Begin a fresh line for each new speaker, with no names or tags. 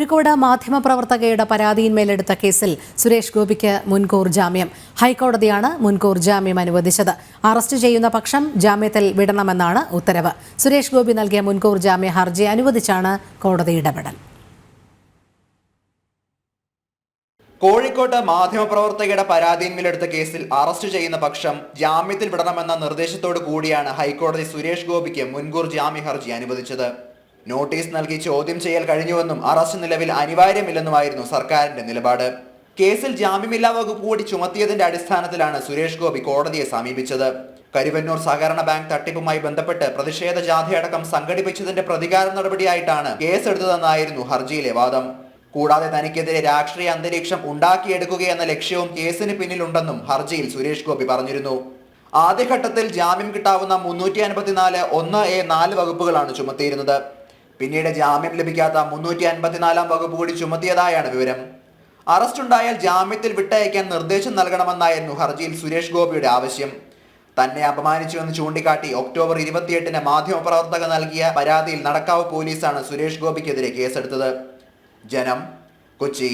കോഴിക്കോട് മാധ്യമപ്രവർത്തകയുടെ പരാതിയിന്മേലെടുത്ത കേസിൽ സുരേഷ് ഗോപിക്ക് മുൻകൂർ ജാമ്യം. ഹൈക്കോടതിയാണ് മുൻകൂർ ജാമ്യം അനുവദിച്ചത്. അറസ്റ്റ് ചെയ്യുന്ന പക്ഷം ജാമ്യത്തിൽ വിടണമെന്നാണ് ഉത്തരവ്. സുരേഷ് ഗോപി നൽകിയ മുൻകൂർ ജാമ്യ ഹർജി അനുവദിച്ചാണ് കോടതി ഇടപെടൽ.
കോഴിക്കോട്ട് മാധ്യമപ്രവർത്തകയുടെ പരാതിയിന്മേലെടുത്ത കേസിൽ അറസ്റ്റ് ചെയ്യുന്ന പക്ഷം ജാമ്യത്തിൽ വിടണമെന്ന നിർദ്ദേശത്തോടു കൂടിയാണ് ഹൈക്കോടതി സുരേഷ് ഗോപിക്ക് മുൻകൂർ ജാമ്യ ഹർജി അനുവദിച്ചത്. നോട്ടീസ് നൽകി ചോദ്യം ചെയ്യൽ കഴിഞ്ഞുവെന്നും അറസ്റ്റ് നിലവിൽ അനിവാര്യമില്ലെന്നുമായിരുന്നു സർക്കാരിന്റെ നിലപാട്. കേസിൽ ജാമ്യമില്ലാ വകുപ്പ് കൂടി ചുമത്തിയതിന്റെ അടിസ്ഥാനത്തിലാണ് സുരേഷ് ഗോപി കോടതിയെ സമീപിച്ചത്. കരുവന്നൂർ സഹകരണ ബാങ്ക് തട്ടിപ്പുമായി ബന്ധപ്പെട്ട് പ്രതിഷേധ ജാഥയടക്കം സംഘടിപ്പിച്ചതിന്റെ പ്രതികാര നടപടിയായിട്ടാണ് കേസെടുത്തതെന്നായിരുന്നു ഹർജിയിലെ വാദം. കൂടാതെ തനിക്കെതിരെ രാഷ്ട്രീയ അന്തരീക്ഷം ഉണ്ടാക്കിയെടുക്കുകയെന്ന ലക്ഷ്യവും കേസിന് പിന്നിലുണ്ടെന്നും ഹർജിയിൽ സുരേഷ് ഗോപി പറഞ്ഞിരുന്നു. ആദ്യഘട്ടത്തിൽ ജാമ്യം കിട്ടാവുന്ന മുന്നൂറ്റി അൻപത്തിനാല് ഒന്ന് എ നാല് വകുപ്പുകളാണ് ചുമത്തിയിരുന്നത്. പിന്നീട് ജാമ്യം ലഭിക്കാത്ത മുന്നൂറ്റി അൻപത്തിനാലാം വകുപ്പ് കൂടി ചുമത്തിയതായാണ് വിവരം. അറസ്റ്റ് ഉണ്ടായാൽ ജാമ്യത്തിൽ വിട്ടയക്കാൻ നിർദ്ദേശം നൽകണമെന്നായിരുന്നു ഹർജിയിൽ സുരേഷ് ഗോപിയുടെ ആവശ്യം. തന്നെ അപമാനിച്ചുവെന്ന് ചൂണ്ടിക്കാട്ടി ഒക്ടോബർ ഇരുപത്തിയെട്ടിന് മാധ്യമപ്രവർത്തകർ നൽകിയ പരാതിയിൽ നടക്കാവ് പോലീസാണ് സുരേഷ് ഗോപിക്കെതിരെ കേസെടുത്തത്. ജനം കൊച്ചി.